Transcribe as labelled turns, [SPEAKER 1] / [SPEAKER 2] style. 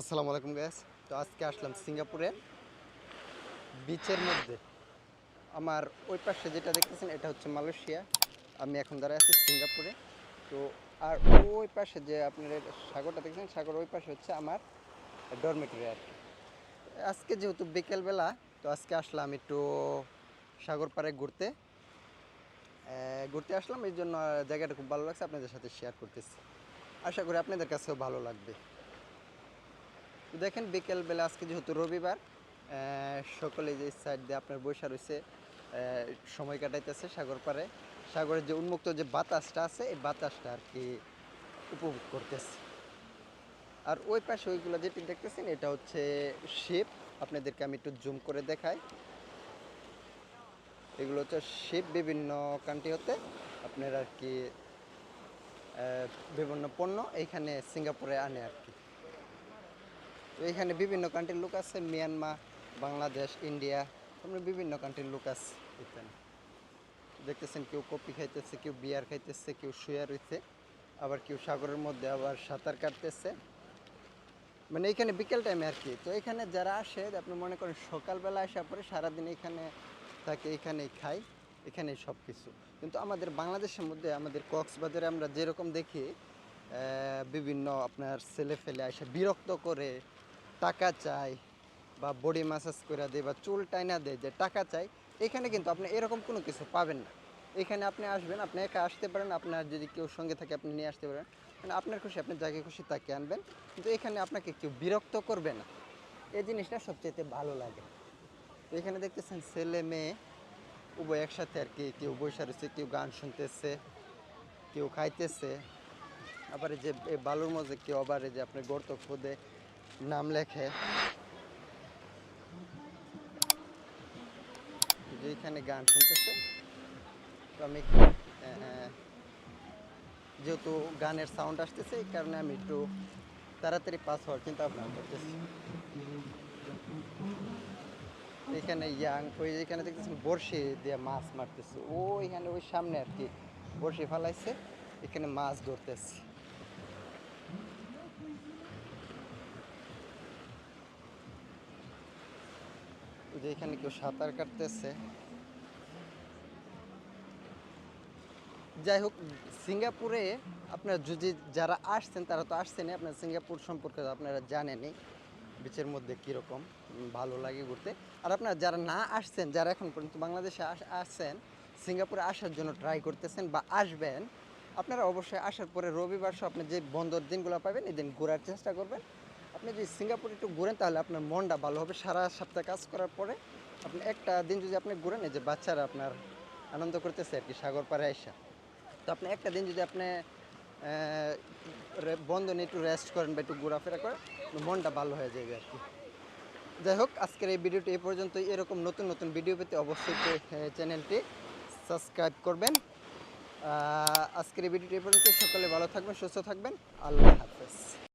[SPEAKER 1] আসসালামু আলাইকুম গ্যাস তো আজকে আসলাম সিঙ্গাপুরে। বিচের মধ্যে। আমার ওই পাশে যেটা দেখতেছেন, এটা হচ্ছে মালয়েশিয়া। আমি এখন দাঁড়ায় আছি সিঙ্গাপুরে। তো আর ওই পাশে যে আপনার সাগরটা দেখছেন, সাগর ওই পাশে হচ্ছে আমার ডরমেটরি আর কি। আজকে যেহেতু বিকেলবেলা, তো আজকে আসলাম একটু সাগর পাড়ে ঘুরতে। ঘুরতে আসলাম, এই জন্য জায়গাটা খুব ভালো লাগছে, আপনাদের সাথে শেয়ার করতেছি। আশা করি আপনাদের কাছেও ভালো লাগবে। দেখেন বিকেলবেলা আজকে যেহেতু রবিবার সকলে যে সাইড দিয়ে আপনার বৈশা রয়েছে সময় কাটাইতেছে সাগর পাড়ে। সাগরের যে উন্মুক্ত যে বাতাসটা আছে, এই বাতাসটা আর কি উপভোগ করতেছে। আর ওই পাশে ওইগুলো যেটি দেখতেছেন, এটা হচ্ছে শিপ। আপনাদেরকে আমি একটু জুম করে দেখাই। এগুলো হচ্ছে শিপ বিভিন্ন কান্ট্রি হতে আপনার আর কি বিভিন্ন পণ্য এইখানে সিঙ্গাপুরে আনে আর কি। এখানে বিভিন্ন কান্ট্রির লোক আছে মিয়ানমার বাংলাদেশ ইন্ডিয়া আমরা বিভিন্ন কান্ট্রির লোক আছে এখানে। দেখতেছেন কেউ কপি খাইতেছে, কেউ বিয়ার খাইতেছে, কেউ শুয়ে রয়েছে আবার কেউ সাগরের মধ্যে আবার সাঁতার কাটতেছে। মানে এখানে বিকেল টাইমে আর কি। তো এখানে যারা আসে, আপনি মনে করেন সকালবেলা আসা পরে সারাদিন এখানে থাকে, এখানেই খাই এখানেই সব কিছু কিন্তু আমাদের বাংলাদেশের মধ্যে, আমাদের কক্সবাজারে আমরা যেরকম দেখি বিভিন্ন আপনার ছেলে ফেলে আসে, বিরক্ত করে টাকা চাই বা বডি ম্যাসাজ করে দেয় বা চুল টাইনা দেয় যে টাকা চাই, এখানে কিন্তু আপনি এরকম কোনো কিছু পাবেন না। এখানে আপনি আসবেন, আপনি একা আসতে পারেন, আপনার যদি কেউ সঙ্গে থাকে আপনি নিয়ে আসতে পারেন। মানে আপনার খুশি, আপনি যাকে খুশি তাকে আনবেন। কিন্তু এখানে আপনাকে কেউ বিরক্ত করবে না। এই জিনিসটা সবচেয়ে ভালো লাগে। তো এখানে দেখতেছেন ছেলে মেয়ে উভয় একসাথে আর কি, কেউ বসে রয়েছে, কেউ গান শুনতেছে, কেউ খাইতেছে। আবার যে বালুর মধ্যে কেউ আবার যে আপনি গর্ত খুদে। নাম লেখে। যে এখানে গান শুনতেছে, তো আমি যেহেতু গানের সাউন্ড আসতেছে, এই কারণে আমি একটু তাড়াতাড়ি পাস হওয়ার চিন্তা ভাবনা করতেছি। এখানে ইয়াং, ওই এখানে দেখতেছেন বড়শি দিয়ে মাছ মারতেছে। ওইখানে ওই সামনে আর কি, বড়শি ফালাইছে, এখানে মাছ ধরতেছে। যে এখানে কেউ সাঁতার কাটতেছে। যাই হোক, সিঙ্গাপুরে আপনার যদি যারা আসছেন, তারা তো আসছেনই। আপনার সিঙ্গাপুর সম্পর্কে আপনারা জানেনই, বিচের মধ্যে কীরকম, ভালো লাগে ঘুরতে। আর আপনারা যারা না আসছেন, যারা এখন পর্যন্ত বাংলাদেশে আস- আসছেন সিঙ্গাপুরে আসার জন্য ট্রাই করতেছেন বা আসবেন, আপনারা অবশ্যই আসার পরে রবিবার সব আপনি যে বন্ধর দিনগুলো পাবেন, এই দিন ঘোরার চেষ্টা করবেন। আপনি যদি সিঙ্গাপুরে একটু ঘুরেন তাহলে আপনার মনটা ভালো হবে। সারা সপ্তাহ কাজ করার পরে আপনি একটা দিন যদি আপনি ঘুরেন যে বাচ্চারা আপনার আনন্দ করতেছে আর কি সাগর পাড়ে আইসা। তো আপনি একটা দিন যদি আপনি আহ, বন্ধ নিয়ে একটু রেস্ট করেন বা একটু ঘোরাফেরা করেন মনটা ভালো হয়ে যাবে আর কি। যাই হোক আজকের এই ভিডিওটি এই পর্যন্ত এরকম নতুন নতুন ভিডিও পেতে অবশ্যই চ্যানেলটি সাবস্ক্রাইব করবেন। আজকের এই ভিডিওটি এই পর্যন্ত সকলে ভালো থাকবেন সুস্থ থাকবেন। আল্লাহ হাফেজ।